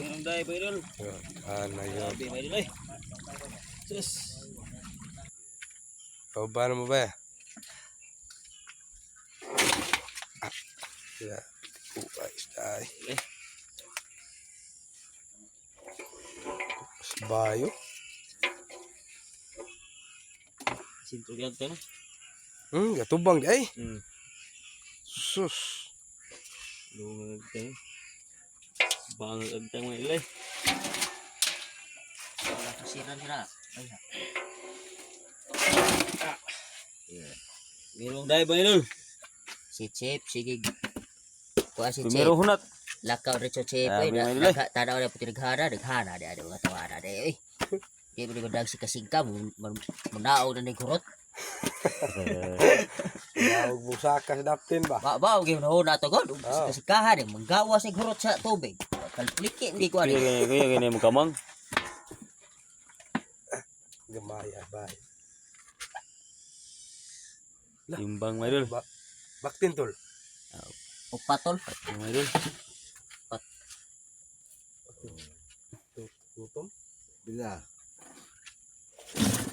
Mayroong dahil ba idol? Ah, na yun. Mga idol eh. Sus. Paano mo ba? Ah, sila. Uay, stay. Eh. Bayo. Sinto yan tayo. Hmm, gatubang ay. Hmm. Sus. Lungag tayo. Tayo mga idol eh. Wala kasiran sila. Ay, ha. Mayroong dahil ba idol? Si Chip, sige. Kuha si Chip. Primero hunat. Lakaw rin sa Chip. Ah, tanaw na puti naghana. Naghana ada mga tawana di. Ay. Di mo naman si kasingka. Munao na ni kurot. Tawag mo saka sa daptin ba? Ba ba gyud ho na to god. Ah. Kasikahan ni manggawa si kurot sa tubig. Kalpliki hindi ko ani. kaya kaya kaya mo kamang. Gamaya, bay. Timbang mga idol. Baktin tol. Upatol. Mga idol. Gutom. Bila.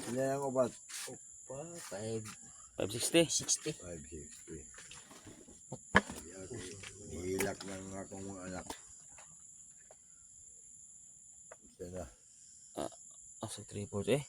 Bila yang obat. Pa, five, 560. 60. 560. Nihilak ng akong mga anak. Ito na. Asa 3 eh.